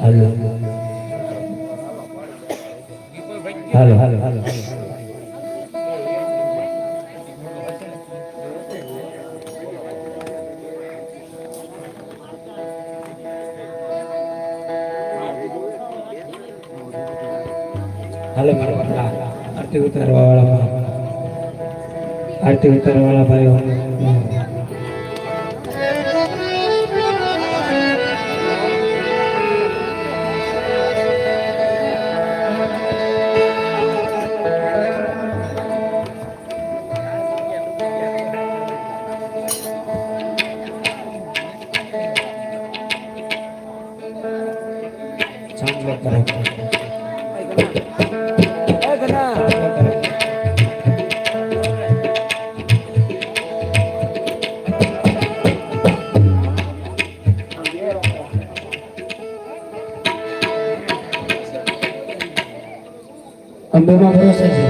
હાલો હાલો હાલો હાલો હાલો મારા બાપા આરતી ઉતારવા વાળા આરતી ઉતારવા વાળા ભાઈઓ અંબેમાં ભરોસે છે.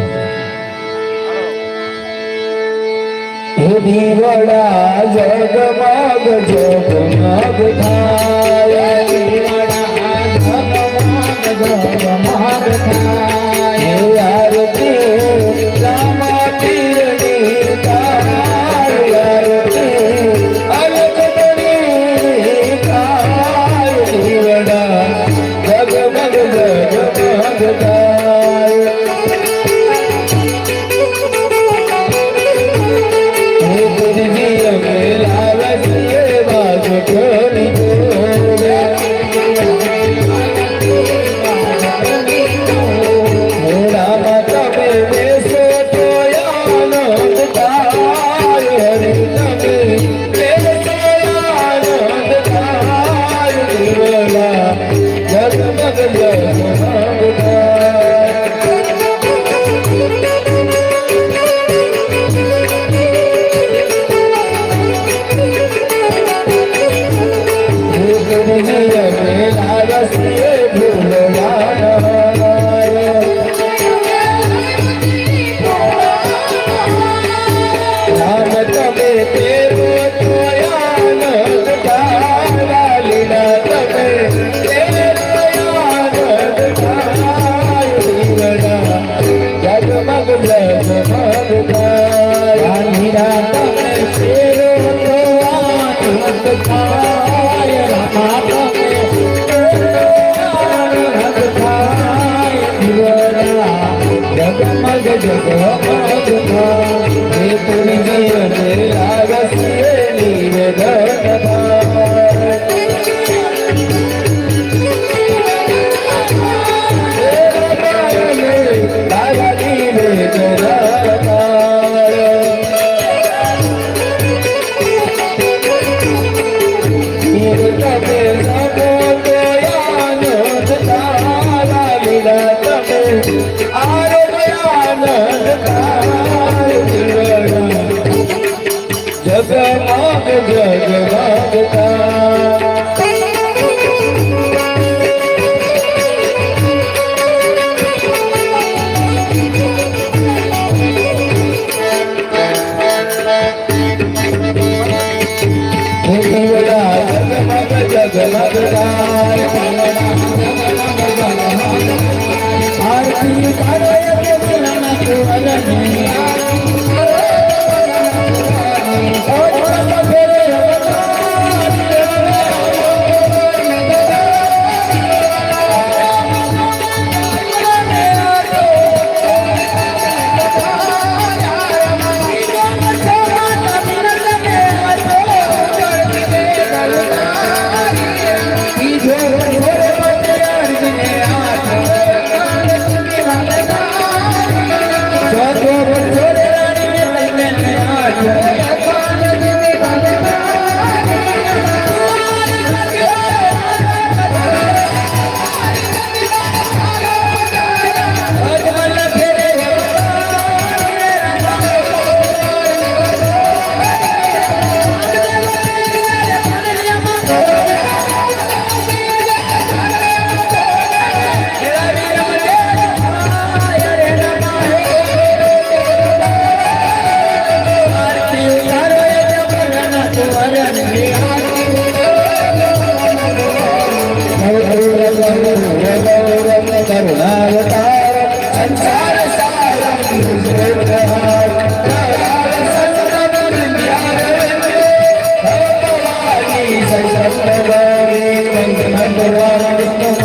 હે દીવડા જગમગ દીવડા જગમગ જગમગ જગમગ ગાયા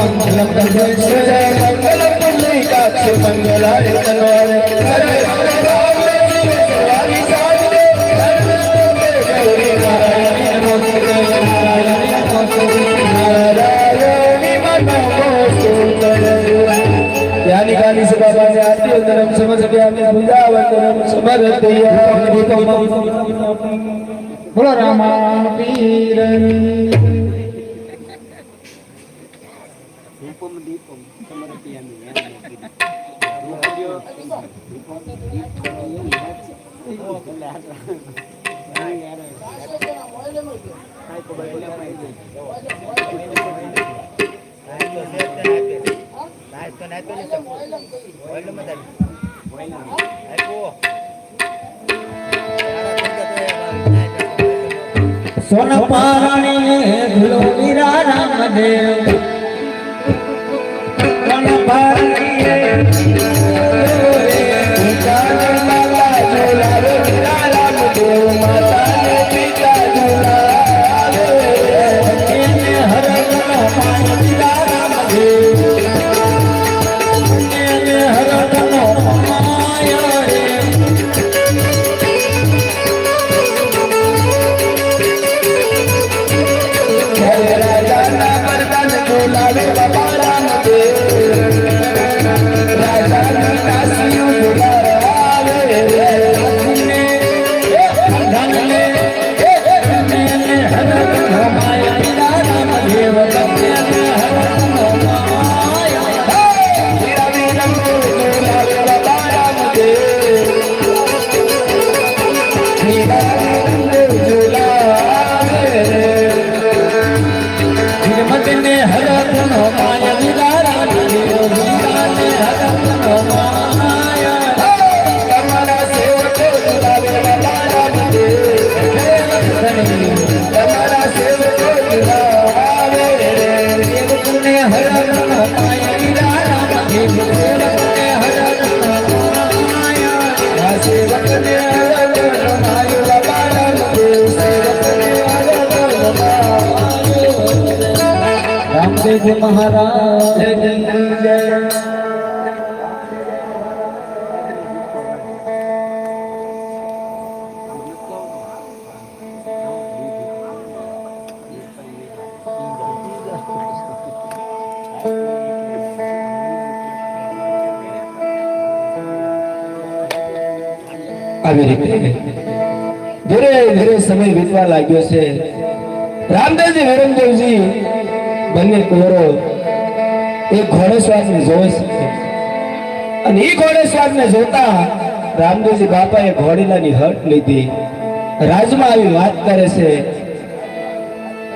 ಮಂಗಲ ಪರಮೇಶ್ವರ ಮಂಗಲ ಪುಣ್ಯಕಾಕ್ಷ ಮಂಗಲಾಯತನವಾರ ಹರೇ જ્ઞાની સભાને આરતી અંતરમ સમજ વ્યામી પૂજા વંદનમ સમર્પય બોલો, રામા પીરની સોન પારણી ધુલો વીરા રામદેવ સોન Amén. ધીરે ધીરે સમય વીતવા લાગ્યો છે. રામદેવજી વિરમદેવજી બંને કુંવરો એક ઘોડેશ્વાસને જોઈ શકે અને એ ઘોડેશ્વાસને જોતા રામદેવજી બાપાએ ઘોડીલાની હટ લીધી. રાજમાં આવી વાત કરે છે.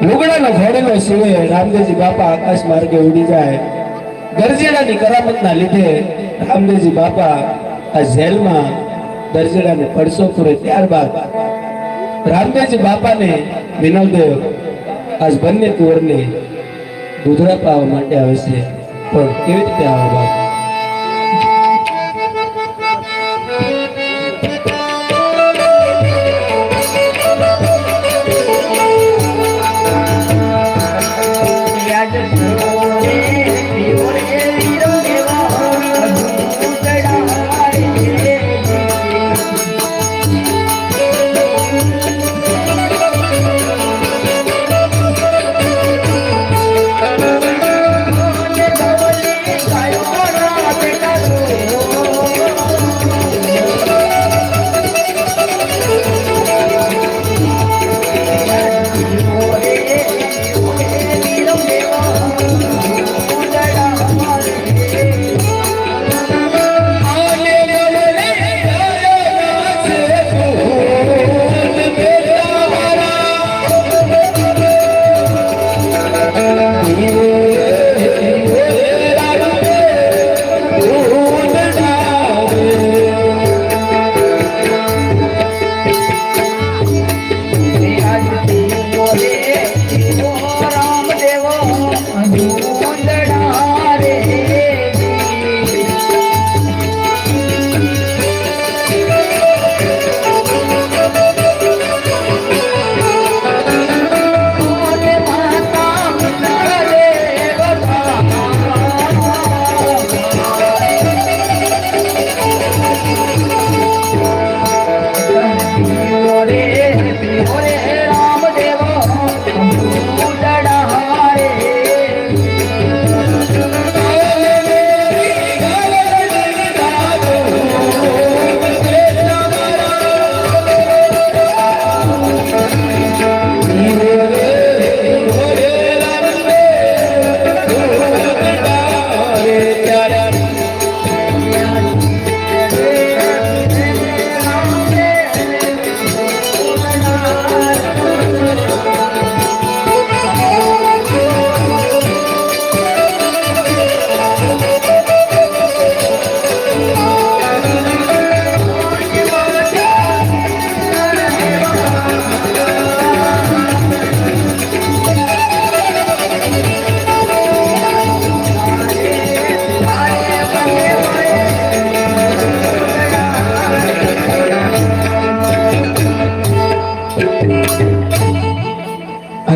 લુગડાનો ઘોડેલો સિવે રામદેવજી બાપા આકાશ માર્ગે ઉડી જાય. દરજીડાની કરામતના લીધે રામદેવજી બાપા આ જેલમાં દરજીડાને પડસો પૂરે ત્યારબાદ રામદેવજી બાપાને વિનોદેવ આજ બંને કુંવરને દૂધડા પાવા માટે આવે છે. પણ કેવી રીતે આવે બાપ?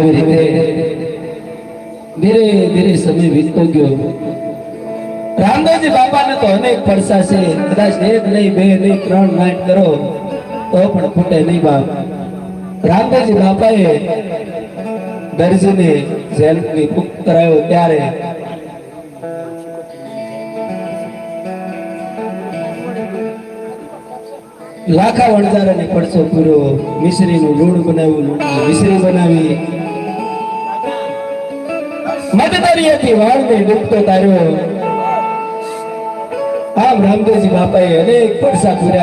આવી રીતે ધીરે ધીરે સમય વીતતો ગયો. રામદાસજી બાપાને તો અનેક પડસા છે. કદાચ એક નહીં, બે નહીં, ત્રણ નાઈટ કરો, તો પણ ખૂટે નહીં બાપ. રામદાસજી બાપાએ દરજીને જેલની મુક્ત કરાયો ત્યારે. લાખા વણઝારાને પડસો પૂર્યો મિશ્રીનું લૂણ બનાવ્યું મિશ્રી બનાવી. મતદરિયાથી વાળને ડૂબતો તાર્યો આમ રામદેવજી બાપાએ અનેક પડસા પૂર્યા